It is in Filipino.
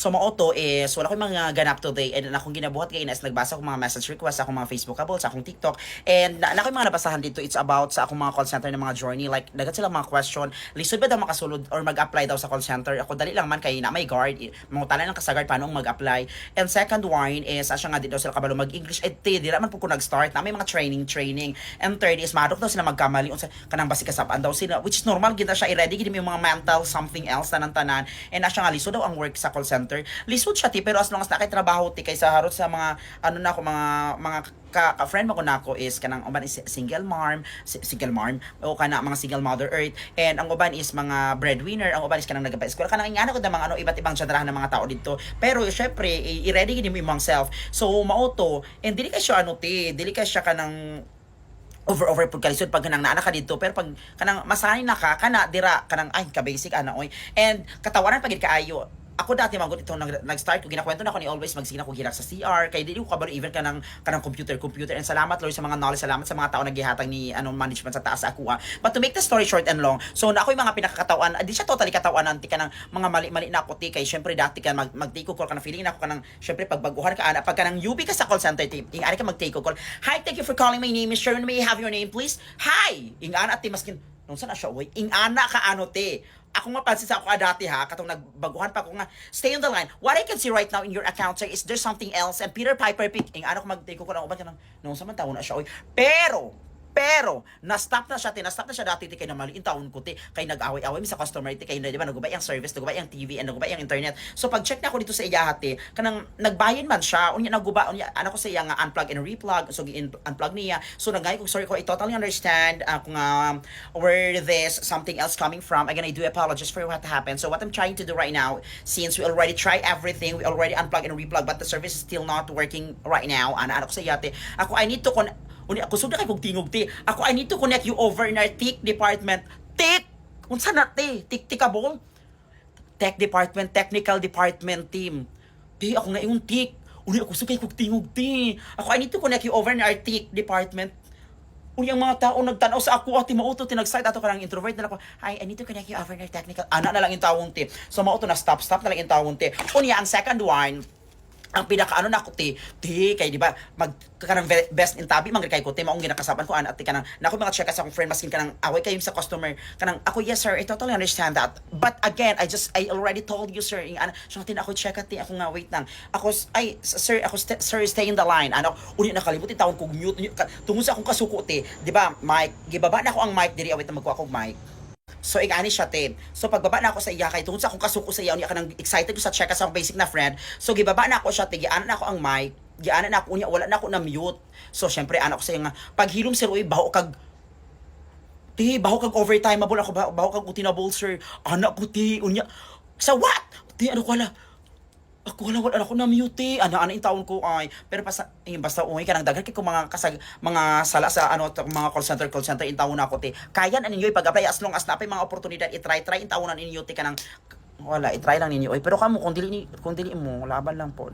So mao to is wala ko mga ganap today. And akong ginabuhat kay is nagbasa ko mga message request sa akong mga Facebook couple, sa akong TikTok. And na, na ko mga nabasahan dito it's about sa akong mga call center ng mga journey. Like dagat sila mga question lisod ba daw makasulod or mag-apply daw sa call center? Ako dali lang man kay na may guard i- mangutana lang kasagard paano mag-apply? And second one is asya nga di daw sila kabalo mag-English. Et di di man po ko nag-start. Na may mga training training. And third is madok daw sila magkamali. Unsa kanang basi kasapaan daw sila which is normal gid na siya i-ready gid yung mga mental something else tanan tanan. And asya nga lisod daw ang work sa call center lisod siya ti pero as long as nakay-trabaho ti kay sa harot sa mga ano na ako mga mga ka, ka friend mo ko nako is kanang uban is single mom si- single mom o kana mga single mother earth and ang uban is mga breadwinner ang uban is kanang nagapa-eskwela kanang ingana ko da mga ano iba't ibang generahan ng mga tao dito. Pero syempre i-ready gid mo imong self. So mauto and dili ka siya ano ti dili ka siya kanang over over pud kalisod pag kanang naa ka dito. Pero pag kanang masanay na ka kana dira kanang ay ka basic ana oy. And katawanan pagid kaayo ako dati magud ito nag, nag-start ko ginakwento na ako ni always magsige ko girak sa CR kay dili ko kabalo even kanang kanang computer. Computer and salamat Lord sa mga knowledge salamat sa mga tao naggihatag ni anong management sa taas sa ako ah. but to make the story short and long so na ako yung mga pinakakatawan di siya totally katawan anti kanang mga mali-mali na ako ti kay syempre dati kan mag, mag take call kanang feeling na ako kanang syempre pagbaguhan ka ana pag kanang UB ka sa call center team ing ka mag take call. Hi thank you for calling my name is Sharon. May I have your name please? Hi! Ing ana ti maskin nung saan na siya? Uy ing ana ka ano te ako mapansin sa ako ah, dati ha, katong nagbaguhan pa ako nga, stay on the line. What I can see right now in your account, sir, is there something else? And Peter Piper pick, ing ano ko mag-take ko ng uban ka ng, nung sa na siya, oy. Pero, pero, na-stop na siya, ti, na-stop na siya dati, ti, kay na mali, in taon ko, ti, kay nag-away-away sa customer, ti, kay na, di ba, nagubay ang service, nagubay ang TV, and nagubay ang internet. So, pag-check na ako dito sa iya, ti, kanang, nagbayan man siya, unya, naguba, unya, ano ko sa iya nga, unplug and replug, so, gi-unplug niya. So, nagay ko, sorry ko, I totally understand, uh, kung, um, where this, something else coming from. Again, I do apologize for what happened. So, what I'm trying to do right now, since we already try everything, we already unplug and replug, but the service is still not working right now, ana, ano ko sa iya, ti, ako, I need to, con- Uni ako sud kay kog tingog ti. Ako I need to connect you over in our tech department. Tech. Unsa na ti? Tik tikabol. Tech department, technical department team. Ti ako nga yung tik. Uni ako sud kay kog tingog ti. Ako I need to connect you over in our tech department. Uni ang mga tao nagtanaw sa ako ati mauto ti nag-site ato kanang introvert na ako. Hi, I need to connect you over in our technical. Ana na lang yung tawong ti. So mauto na stop stop na lang yung tawong ti. Unya ang second one, ang pinaka ano na ko ti ti kay di ba mag kanang best in tabi man kay ko ti maong ginakasaban ko an at ti kanang nako mga check sa akong friend maskin kanang away kayo sa customer kanang ako yes sir I totally understand that but again I just I already told you sir yung ano so tin ako check ti ako nga wait lang ako ay sir ako st- sir stay in the line ano uni nakalimutan tawon ko mute tungod sa akong kasuko ti di ba mic gibaba na ako ang mic diri await na magkuha akong mic So, igani siya, Tim. So, pagbaba na ako sa iya, kay tungkol sa akong kasuko sa iya, unya ka nang excited ko sa check sa akong basic na friend. So, gibaba na ako siya, tigianan na ako ang mic, gianan na ako, unya, wala na ako na mute. So, syempre, ano ko sa iya paghilom sir, uy, baho kag, ti, baho kag overtime, mabul ako, baho, baho kag utinable, sir. Anak ko, ti, unya, sa what? Ti, ano ko, ala, ako wala wala ako na mute ana ana yung taon ko? Ay pero basta eh, basta uy kanang daghan kay ko mga kasag mga sala sa ano mga call center call center in taon ako te. Kaya na ninyo pag-apply as long as napay mga oportunidad i-try try in taon na ninyo te kanang wala i-try lang ninyo. Oy pero kamo kung dili ni kung dili mo laban lang po